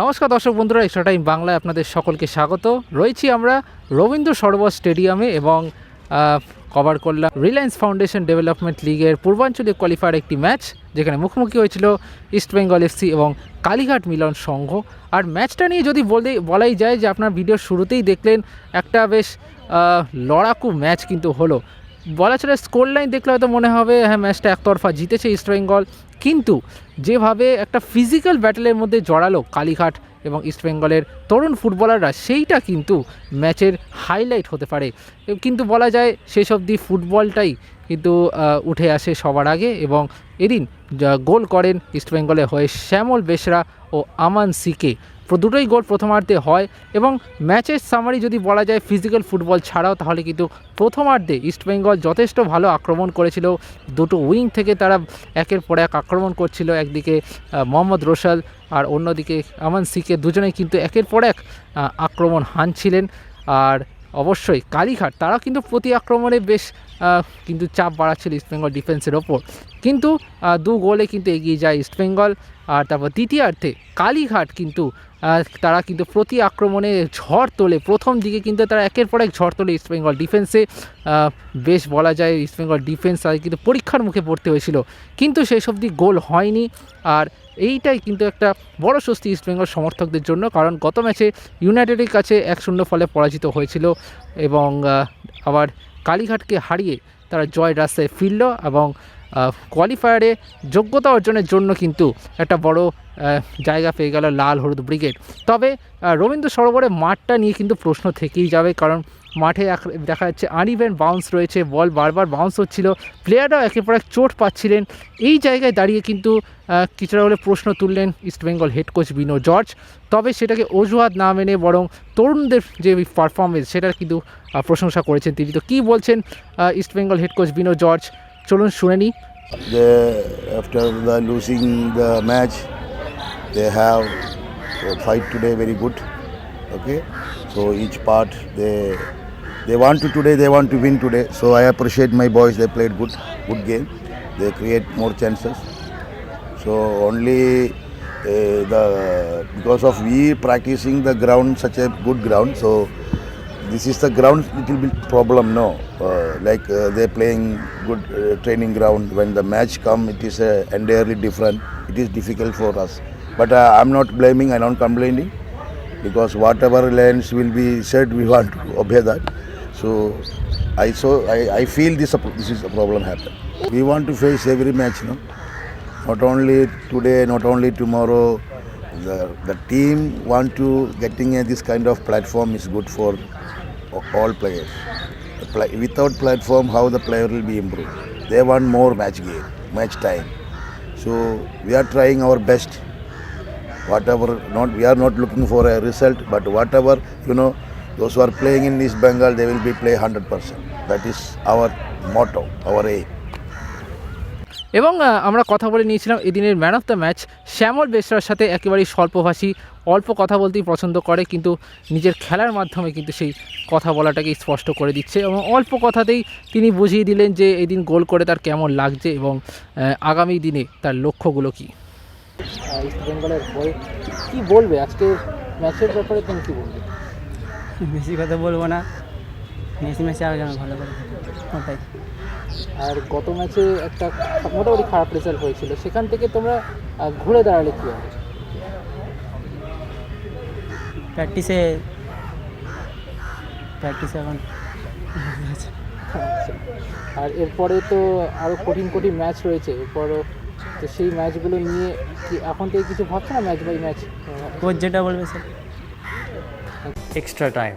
নমস্কার দর্শক বন্ধুরা, এক্সট্রা টাইম বাংলায় আপনাদের সকলকে স্বাগত। রয়েছি আমরা রবীন্দ্র সরোবর স্টেডিয়ামে এবং কভার করলাম রিলায়েন্স ফাউন্ডেশন ডেভেলপমেন্ট লিগের পূর্বাঞ্চলীয় কোয়ালিফায়ার একটি ম্যাচ, যেখানে মুখোমুখি হয়েছিল ইস্ট বেঙ্গল এফসি এবং কালীঘাট মিলন সংঘ। আর ম্যাচটা নিয়ে যদি বলে, বলাই যায় যে আপনার ভিডিওর শুরুতেই দেখলেন, একটা বেশ লড়াকু ম্যাচ কিন্তু হলো। বলা চলে স্কোর লাইন দেখলে হয়তো মনে হবে হ্যাঁ ম্যাচটা একতরফা জিতেছে ইস্ট বেঙ্গল। কিন্তু যেভাবে একটা ফিজিক্যাল ব্যাটেলের মধ্যে জড়ালো কালীঘাট এবং ইস্টবেঙ্গলের তরুণ ফুটবলাররা সেইটা কিন্তু ম্যাচের হাইলাইট হতে পারে। কিন্তু বলা যায় শেষ অবধি ফুটবলটাই কিন্তু উঠে আসে সবার আগে এবং এদিন গোল করেন ইস্ট বেঙ্গলের হয়ে শ্যামল বেসরা ও আমান সিকে। দুটোই গোল প্রথমার্ধে হয় এবং ম্যাচের সামারি যদি বলা যায় ফিজিক্যাল ফুটবল ছাড়াও, তাহলে কিন্তু প্রথমার্ধে ইস্টবেঙ্গল যথেষ্ট ভালো আক্রমণ করেছিল। দুটো উইং থেকে তারা একের পর এক আক্রমণ করছিল, একদিকে মোহাম্মদ রোশাল আর অন্যদিকে আমান সিকে। দুজনেই কিন্তু একের পর এক আক্রমণ হানছিলেন। আর অবশ্যই কালীঘাট তারা কিন্তু প্রতি আক্রমণে বেশ কিন্তু চাপ বাড়াচ্ছিল ইস্টবেঙ্গল ডিফেন্সের ওপর। কিন্তু দু গোলে কিন্তু এগিয়ে যায় ইস্টবেঙ্গল আর তারপর দ্বিতীয়ার্ধে কালীঘাট কিন্তু তারা কিন্তু প্রতি আক্রমণে ঝড় তোলে। প্রথম দিকে কিন্তু তারা একের পর এক ঝড় তোলে ইস্টবেঙ্গল ডিফেন্সে বেশ বলা যায় ইস্টবেঙ্গল ডিফেন্স তাদের কিন্তু পরীক্ষার মুখে পড়তে হয়েছিল। কিন্তু সেই সবদি গোল হয়নি। আর এইটাই কিন্তু একটা বড় স্বস্তি ইস্টবেঙ্গল সমর্থকদের জন্য। কারণ গত ম্যাচে ইউনাইটেডের কাছে এক শূন্য ফলে পরাজিত হয়েছিল এবং আবার কালীঘাটকে হারিয়ে তারা জয় রাস্তায় ফিরল এবং কোয়ালিফায়ারে যোগ্যতা অর্জনের জন্য কিন্তু একটা বড় জায়গা পেয়ে গেল লাল হলুদ ব্রিগেড তবে রবীন্দ্র সরোবরে মাঠটা নিয়ে কিন্তু প্রশ্ন থেকেই যাবে, কারণ মাঠে এক- দেখা যাচ্ছে আনইভেন বাউন্স রয়েছে বল বারবার বাউন্স হচ্ছিল প্লেয়াররাও একের পর এক চোট পাচ্ছিলেন। এই জায়গায় দাঁড়িয়ে কিন্তু কিছুটা হলে প্রশ্ন তুললেন ইস্টবেঙ্গল হেড কোচ বিনো জর্জ। তবে সেটাকে অজুহাত না মেনে বরং তরুণদের যে পারফরমেন্স সেটার কিন্তু প্রশংসা করেছেন তিনি। তো কী বলছেন ইস্টবেঙ্গল হেড কোচ বিনো জর্জ? চলুন শুনে নিই They, after the losing the match, they have uh, fight today very good. Okay, so each part they they want to today. They want to win today. So I appreciate my boys. They played good, good game. They create more chances. So only uh, the because of we practicing the ground such a good ground. So this is the ground little bit problem no. Uh, like uh, they're playing good uh, training ground. When the match come it is uh, entirely different. It is difficult for us. But uh, i'm not blaming i'm not complaining because whatever lines will be said we want to obey that. So i so i, I feel this this is a problem happen. We want to face every match no. Not only today not only tomorrow. The, the team want to getting a, this kind of platform is good for all players. Without platform how the player will be improved. They want more match game match time. So we are trying our best. Whatever not we are not looking for a result but whatever you know those who are playing in east bengal they will be play 100% that is our motto our aim এবং আমরা কথা বলে নিয়েছিলাম এদিনের man of the match. Shyamal বেসরার সাথে একেবারেই স্বল্পভাষী অল্প কথা বলতেই পছন্দ করে কিন্তু নিজের খেলার মাধ্যমে কিন্তু সেই কথা বলাটাকে স্পষ্ট করে দিচ্ছে এবং অল্প কথাতেই তিনি বুঝিয়ে দিলেন যে এদিন গোল করে তার কেমন লাগছে এবং আগামী দিনে তার লক্ষ্যগুলো কী। ইস্ট বেঙ্গলের হয়ে কী বলবে? আজকে ম্যাচের ব্যাপারে তুমি কী বলবে? বেশি কথা বলব না। মেসি মেসি যেন ভালো করে ওটাই। আর গত ম্যাচে একটা মোটামুটি খারাপ রেজাল্ট হয়েছিল। সেখান থেকে তোমরা ঘুরে দাঁড়ালে কী হবে? প্র্যাকটিসে প্র্যাকটিসে এখন আচ্ছা। আর এরপরে তো আরও কঠিন কঠিন ম্যাচ রয়েছে। এরপরও তো সেই ম্যাচগুলো নিয়ে কি এখন থেকে কিছু ভাবছ না ম্যাচ বাই ম্যাচ কোচ যেটা বলবে sir extra time.